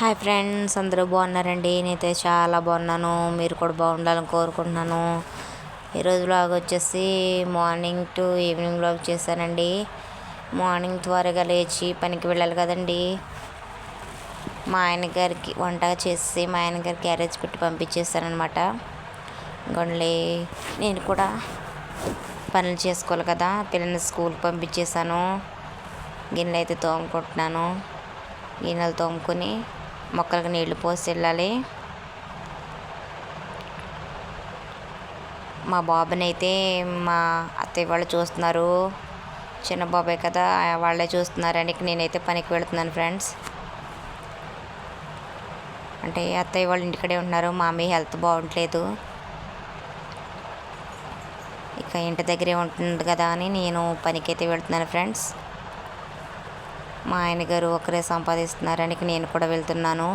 Hi friends అందరూ బాగున్నారండి. నేనైతే చాలా బాగున్నాను. మీరు కూడా బాగుండాలని కోరుకుంటున్నాను. ఈరోజు బ్లాగ్ వచ్చేసి మార్నింగ్ టు ఈవినింగ్ బ్లాగ్ చేశానండి. మార్నింగ్ త్వరగా లేచి పనికి వెళ్ళాలి కదండి. మా ఆయన గారికి వంట చేసి మా ఆయన గారికి క్యారేజ్ పెట్టి పంపించేస్తానమాట ఇంకొండి నేను కూడా పనులు చేసుకోవాలి కదా. పిల్లల్ని స్కూల్కి పంపించేశాను. గిన్నెలు అయితే తోముకుంటున్నాను. గిన్నెలు తోముకొని మొక్కలకు నీళ్ళు పోసి వెళ్ళాలి. మా బాబుని అయితే మా అత్తయ్య వాళ్ళు చూస్తున్నారు. చిన్న బాబాయ్ కదా వాళ్ళే చూస్తున్నారని నేనైతే పనికి వెళుతున్నాను ఫ్రెండ్స్. అంటే అత్తయ్య వాళ్ళు ఇంటికడే ఉన్నారు మామీ హెల్త్ బాగుండలేదు ఇక ఇంటి దగ్గరే ఉంటుంది కదా అని నేను పనికైతే వెళ్తున్నాను ఫ్రెండ్స్. మా ఆయన గారు ఒకరే సంపాదిస్తున్నారని నేను కూడా వెళ్తున్నాను.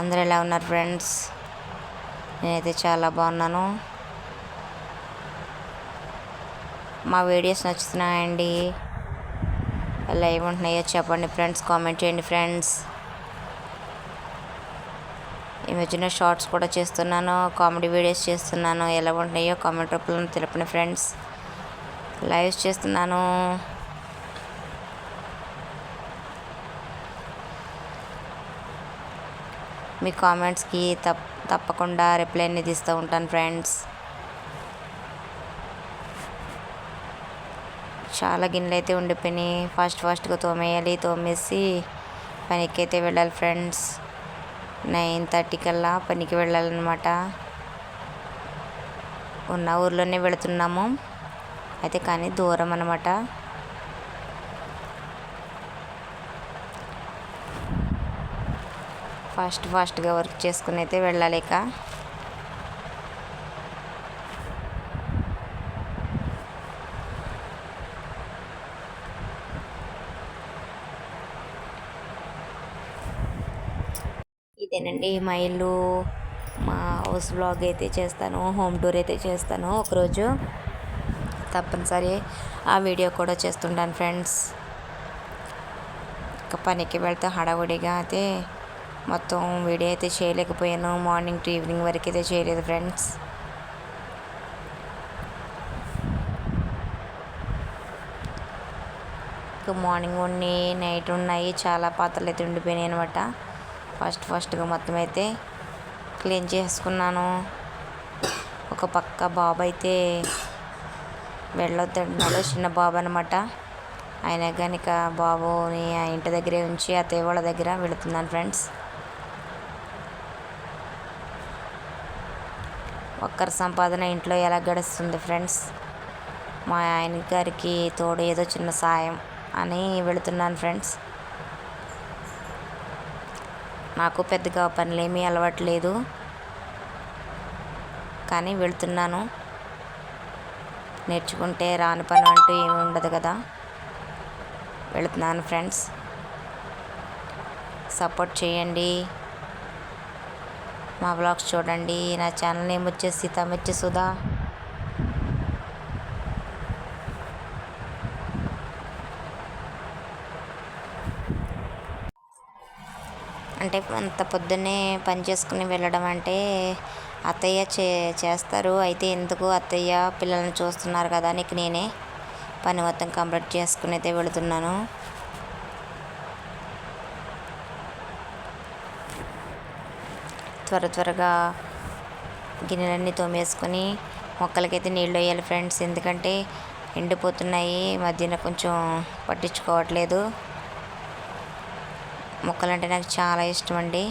అందరు ఎలా ఉన్నారు ఫ్రెండ్స్? నేనైతే చాలా బాగున్నాను. మా వీడియోస్ నచ్చుతున్నాయండి? ఎలా ఏముంటున్నాయో చెప్పండి ఫ్రెండ్స్ కామెంట్ చేయండి ఫ్రెండ్స్. ఈ మధ్యన షార్ట్స్ కూడా చేస్తున్నాను కామెడీ వీడియోస్ చేస్తున్నాను. ఎలా ఉంటున్నాయో కామెంట్ రూపంలో తెలపండి ఫ్రెండ్స్. లైవ్స్ చేస్తున్నాను. మీ కామెంట్స్కి తప్ తప్పకుండా రిప్లై అనేది ఇస్తూ ఉంటాను ఫ్రెండ్స్. చాలా గిన్నెలు అయితే ఉండిపోయినాయి. ఫాస్ట్ ఫాస్ట్గా తోమేయాలి తోమేసి పనికి అయితే వెళ్ళాలి ఫ్రెండ్స్. నైన్ థర్టీ కల్లా పనికి వెళ్ళాలన్నమాట. ఉన్న ఊర్లోనే వెళుతున్నాము. అయితే కానీ దూరం అన్నమాట. ఫాస్ట్ ఫాస్ట్గా వర్క్ చేసుకుని అయితే వెళ్ళలేక. ఇదేనండి మా ఇల్లు మా హౌస్ బ్లాగ్ అయితే చేస్తాను హోమ్ టూర్ అయితే చేస్తాను ఒకరోజు. తప్పనిసరి ఆ వీడియో కూడా చేస్తుంటాను ఫ్రెండ్స్. ఇక పనికి వెళ్తే హడావుడిగా అయితే మొత్తం వీడియో అయితే చేయలేకపోయాను. మార్నింగ్ టు ఈవినింగ్ వరకు అయితే చేయలేదు ఫ్రెండ్స్. మార్నింగ్ ఉండి నైట్ ఉన్నాయి చాలా పాత్రలు అయితే ఉండిపోయినాయి అనమాట ఫస్ట్ ఫస్ట్గా మొత్తం అయితే క్లీన్ చేసుకున్నాను. ఒక పక్క బాబు అయితే వెళ్ళొద్దన్నాడు చిన్న బాబు అనమాట ఆయన కనుక బాబుని ఆ ఇంటి దగ్గరే ఉంచి అత్తయ్య వాళ్ళ దగ్గర వెళుతున్నాను ఫ్రెండ్స్. ఒక్కరి సంపాదన ఇంట్లో ఎలా గడుస్తుంది ఫ్రెండ్స్? మా ఆయన గారికి తోడు ఏదో చిన్న సాయం అని వెళుతున్నాను ఫ్రెండ్స్. నాకు పెద్దగా పనులేమీ అలవాట్లేదు. కానీ వెళుతున్నాను. నేర్చుకుంటే రాని పని అంటూ ఏమి ఉండదు కదా. వెళుతున్నాను ఫ్రెండ్స్. సపోర్ట్ చేయండి. మా బ్లాగ్స్ చూడండి. నా ఛానల్ నేమ్ వచ్చేసి తమిచ్చి సుధా. అంటే అంత పొద్దున్నే పని చేసుకుని వెళ్ళడం అంటే అత్తయ్య చే చేస్తారు. అయితే ఎందుకు అత్తయ్య పిల్లల్ని చూస్తున్నారు కదా నీకు నేనే పని మొత్తం కంప్లీట్ చేసుకుని అయితే వెళుతున్నాను. త్వర త్వరగా గిన్నెలన్నీ తోమేసుకొని మొక్కలకైతే నీళ్ళు వేయాలి ఫ్రెండ్స్. ఎందుకంటే ఎండిపోతున్నాయి మధ్యన కొంచెం పట్టించుకోవట్లేదు. మొక్కలంటే నాకు చాలా ఇష్టం అండి.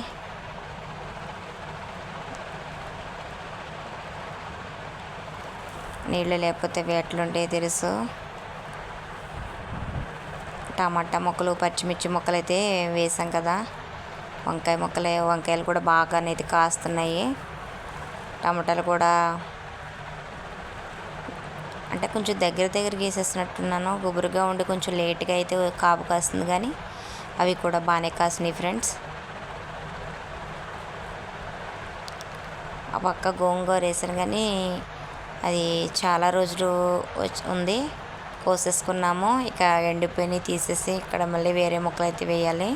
నీళ్ళు లేకపోతే వేటలుంటే తెలుసు. టమాటా మొక్కలు పచ్చిమిర్చి మొక్కలు అయితే వేసాం కదా. వంకాయ మొక్కలు వంకాయలు కూడా బాగా అనేది కాస్తున్నాయి. టమాటాలు కూడా అంటే కొంచెం దగ్గర దగ్గర గీసేసినట్టున్నాను. గుబురుగా ఉండి కొంచెం లేట్గా అయితే కాపు కాస్తుంది కానీ అవి కూడా బాగానే కాసినాయి ఫ్రెండ్స్. ఆ పక్క గోంగూర వేసాను కానీ అది చాలా రోజులు వచ్చి ఉంది. కోసేసుకున్నాము. ఇక ఎండిపోయినవి తీసేసి ఇక్కడ మళ్ళీ వేరే మొక్కలు అయితే వేయాలి.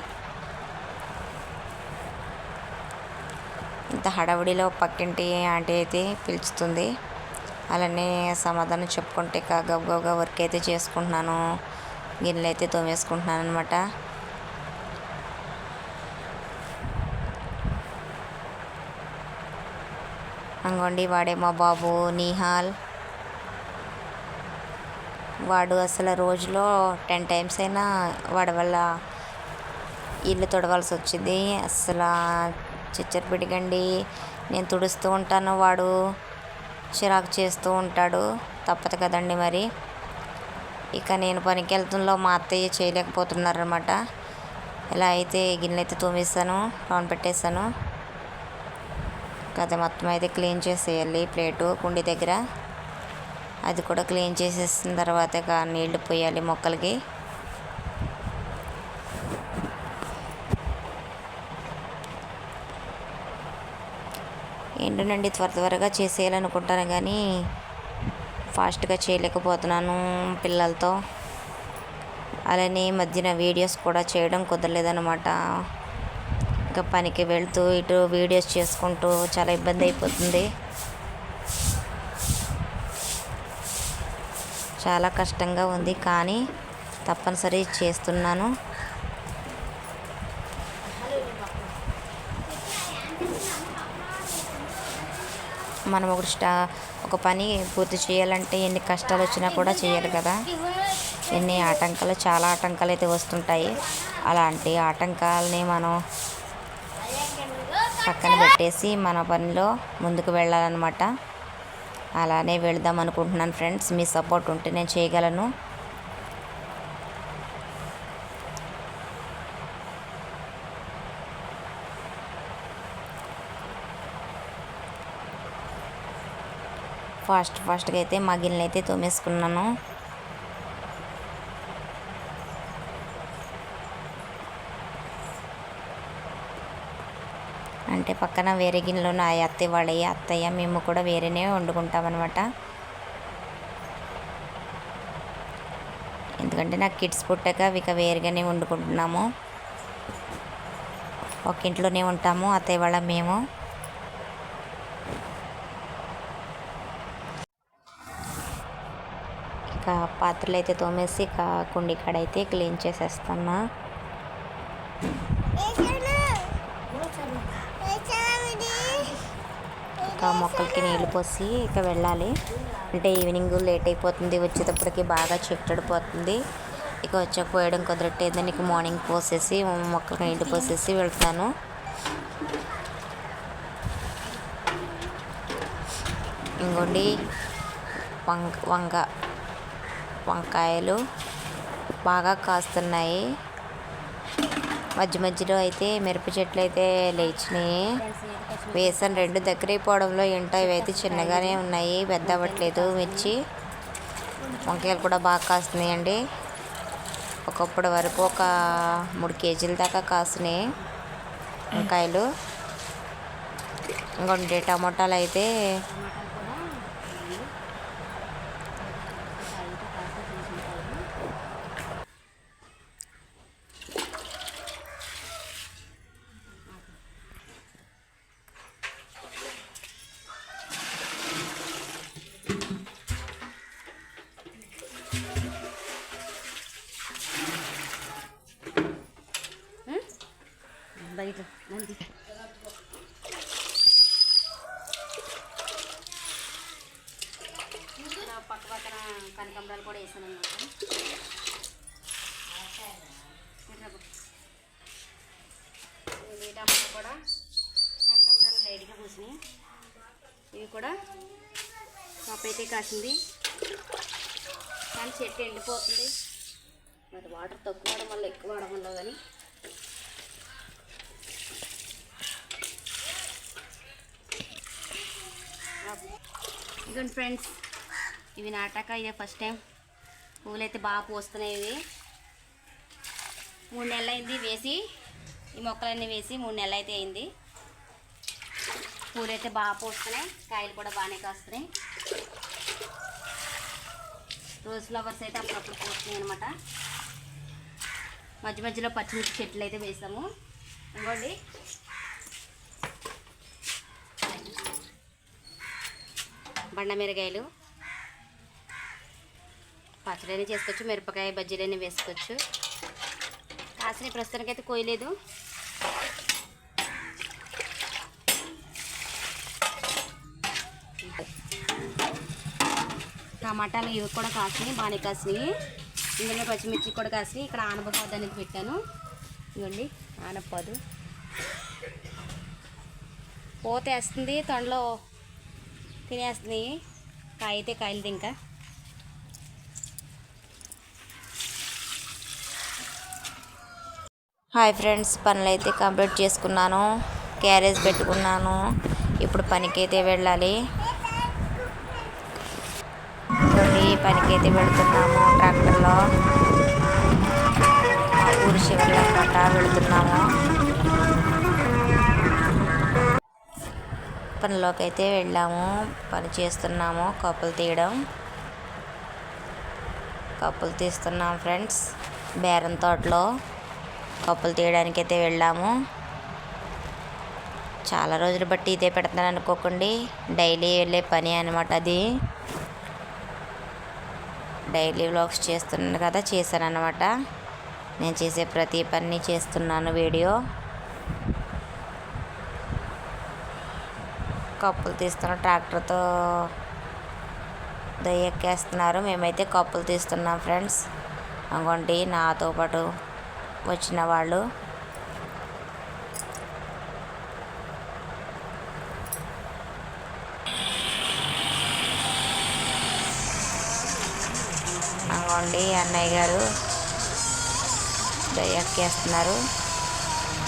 ఇంత హడావుడిలో పక్కింటి ఆంటీ అయితే పిలుచుతుంది అలానే సమాధానం చెప్పుకుంటే ఇక గబగబగా వర్క్ అయితే చేసుకుంటున్నాను. గిన్నెలు అయితే తోమేసుకుంటున్నాను అనమాట అంగోండి వాడే మా బాబు నిహాల్. వాడు అసలు రోజులో టెన్ టైమ్స్ అయినా వాడి వల్ల ఇల్లు తుడవాల్సి వచ్చింది. అసలు చిచ్చరు పిడిగండి. నేను తుడుస్తూ ఉంటాను వాడు చిరాకు చేస్తూ ఉంటాడు. తప్పదు కదండి మరి. ఇక నేను పనికి వెళ్తున్నలో మా అత్తయ్య చేయలేకపోతున్నారనమాట ఇలా అయితే గిన్నెలు అయితే తోమేస్తాను పవన్ పెట్టేస్తాను కదా మొత్తం అయితే క్లీన్ చేసేయాలి ప్లేటు కుండి దగ్గర. అది కూడా క్లీన్ చేసేసిన తర్వాత నీళ్ళు పోయాలి మొక్కలకి. ఏంటోనండి త్వర త్వరగా చేసేయాలనుకుంటాను కానీ ఫాస్ట్గా చేయలేకపోతున్నాను పిల్లలతో. అలానే మధ్యన వీడియోస్ కూడా చేయడం కుదరలేదన్నమాట. ఇంకా పనికి వెళ్తూ ఇటు వీడియోస్ చేసుకుంటూ చాలా ఇబ్బంది అయిపోతుంది. చాలా కష్టంగా ఉంది కానీ తప్పనిసరి చేస్తున్నాను. మనం ఒక స్టా ఒక పని పూర్తి చేయాలంటే ఎన్ని కష్టాలు వచ్చినా కూడా చేయాలి కదా. ఎన్ని ఆటంకాలు చాలా ఆటంకాలు అయితే వస్తుంటాయి. అలాంటి ఆటంకాలని మనం పక్కన పెట్టేసి మన పనిలో ముందుకు వెళ్ళాలన్నమాట. అలానే వెళదాం అనుకుంటున్నాను ఫ్రెండ్స్. మీ సపోర్ట్ ఉంటే నేను చేయగలను. ఫాస్ట్ ఫాస్ట్గా అయితే మా గిన్నెలు అయితే తోమేసుకున్నాను. అంటే పక్కన వేరే గిన్నెలో నా అత్తయ్య వాళ్ళయ్య అత్తయ్య మేము కూడా వేరేనే వండుకుంటాం అనమాట ఎందుకంటే నాకు కిడ్స్ పుట్టాక ఇక వేరుగానే వండుకుంటున్నాము. ఒక ఇంట్లోనే ఉంటాము అత్తయ్య వాళ్ళ మేము ఇక పాత్రలు అయితే తోమేసి ఇక కుండి కాడ అయితే క్లీన్ చేసేస్తున్నా. ఇంకా మొక్కలకి నీళ్ళు పోసి ఇక వెళ్ళాలి. అంటే ఈవినింగ్ లేట్ అయిపోతుంది వచ్చేటప్పటికి బాగా చిట్టడిపోతుంది. ఇక వచ్చాక పోయడం కుదరట్లేదని ఇక మార్నింగ్ పోసేసి మొక్కలకి నీళ్ళు పోసేసి వెళ్తాను ఇంకోండి వంక వంగ. వంకాయలు బాగా కాస్తున్నాయి. మధ్య మధ్యలో అయితే మిరప చెట్లు అయితే లేచినాయి. వేసాను రెండు దగ్గరైపోవడంలో ఏంటో ఇవైతే చిన్నగానే ఉన్నాయి. పెద్ద అవ్వట్లేదు మిర్చి. వంకాయలు కూడా బాగా కాస్తున్నాయండి. ఒకప్పటి వరకు ఒక మూడు కేజీల దాకా కాస్తున్నాయి వంకాయలు. ఇంకొండే టమోటాలు అయితే ఇట్లా నంది. పక్క పక్కన కనకంబరాలు కూడా వేసాను అనమాట టమాటా కూడా కనకంబరాలు లైట్గా పూసినాయి. ఇవి కూడా పప్పు అయితే కాసింది. కానీ చెట్టు ఎండిపోతుంది. మరి వాటర్ తక్కువ వాడడం వల్ల ఎక్కువ వాడడం వల్ల కానీ ఇదిగోండి ఫ్రెండ్స్ ఇవి నాటాక ఇదే ఫస్ట్ టైం. పువ్వులు అయితే బాగా పోస్తున్నాయి ఇవి. మూడు నెలలు అయింది వేసి ఈ మొక్కలన్నీ వేసి మూడు నెలలు అయితే అయింది. పూలు అయితే బాగా పోస్తున్నాయి కాయలు కూడా బాగానే కాస్తున్నాయి. రోజ్ ఫ్లవర్స్ అయితే అప్పుడప్పుడు పోస్తున్నాయి అనమాట మధ్య మధ్యలో పచ్చిమిర్చి చెట్లు అయితే వేసాము. ఇంకోండి బండ మిరగాయలు పచ్చడైనా చేసుకోవచ్చు మిరపకాయ బజ్జీలైనా వేసుకోవచ్చు. కాసిన ప్రస్తుతానికి అయితే కోయలేదు. టమాటాలు ఇవి కూడా కాసినాయి బాగానే కాసినాయి. ఇందులో పచ్చిమిర్చి కూడా కాసినాయి. ఇక్కడ ఆనపపోదు అనేది పెట్టాను. ఇవ్వండి ఆనపాదు పోత వేస్తుంది తొండలో తినేస్తున్నాయి కాయ అయితే కాయలది ఇంకా. హాయ్ ఫ్రెండ్స్ పనులు అయితే కంప్లీట్ చేసుకున్నాను. క్యారేజ్ పెట్టుకున్నాను. ఇప్పుడు పనికైతే వెళ్ళాలి. ఇదిగోండి పనికైతే వెళ్తున్నాము ట్రాక్టర్లో. ఊరి ఊరు పట్ట వెళుతున్నాము. పనిలోకి అయితే వెళ్ళాము. పని చేస్తున్నాము. కప్పులు తీయడం. కప్పులు తీస్తున్నాం ఫ్రెండ్స్. బేరం తోటలో కప్పులు తీయడానికి అయితే వెళ్ళాము. చాలా రోజులు బట్టి ఇదే పెడతాను అనుకోకండి. డైలీ వెళ్ళే పని అనమాట అది. డైలీ వ్లాగ్స్ చేస్తున్నాను కదా చేశాను అనమాట నేను చేసే ప్రతి పని చేస్తున్నాను వీడియో. కప్పులు తీస్తున్న ట్రాక్టర్తో దయ్యెక్కేస్తున్నారు. మేమైతే కప్పులు తీస్తున్నాం ఫ్రెండ్స్. అనుకోండి నాతో పాటు వచ్చిన వాళ్ళు. అనుకోండి అన్నయ్య గారు దయ్యెక్కేస్తున్నారు.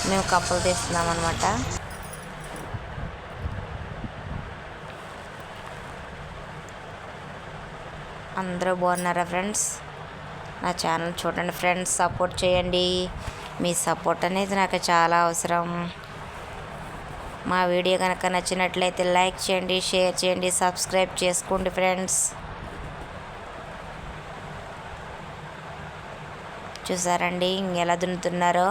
మేము కప్పులు తీస్తున్నాం అనమాట అందరూ బాగున్నారా ఫ్రెండ్స్? నా ఛానల్ చూడండి ఫ్రెండ్స్ సపోర్ట్ చేయండి. మీ సపోర్ట్ అనేది నాకు చాలా అవసరం. మా వీడియో కనుక నచ్చినట్లయితే లైక్ చేయండి షేర్ చేయండి సబ్స్క్రైబ్ చేసుకోండి ఫ్రెండ్స్. చూసారండి ఇంకెలా దున్నుతున్నారో.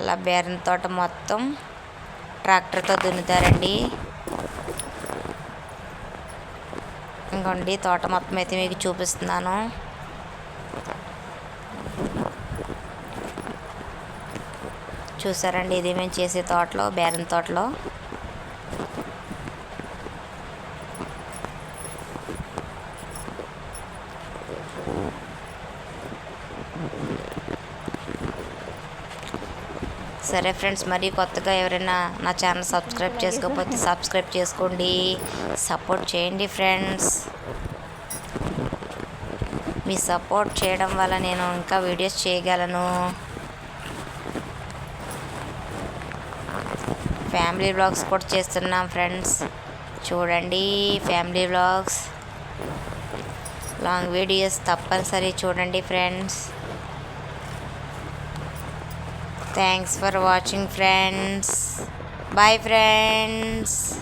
అలా బేరం తోట మొత్తం ట్రాక్టర్తో దున్నుతారండి. ఇంకోండి తోట మొత్తం అయితే మీకు చూపిస్తున్నాను. చూసారండి ఇది మేము చేసే తోటలో బేరం తోటలో. సరే ఫ్రెండ్స్ మరి కొత్తగా ఎవరైనా నా ఛానల్ సబ్స్క్రైబ్ చేసుకోకపోతే సబ్స్క్రైబ్ చేసుకోండి. సపోర్ట్ చేయండి ఫ్రెండ్స్. మీ సపోర్ట్ చేయడం వల్ల నేను ఇంకా వీడియోస్ చేయగలను. ఫ్యామిలీ వ్లాగ్స్ కూడా చేస్తున్నాం ఫ్రెండ్స్. చూడండి ఫ్యామిలీ వ్లాగ్స్ లాంగ్ వీడియోస్ తప్పనిసరి చూడండి friends. Thanks for watching friends. Bye friends.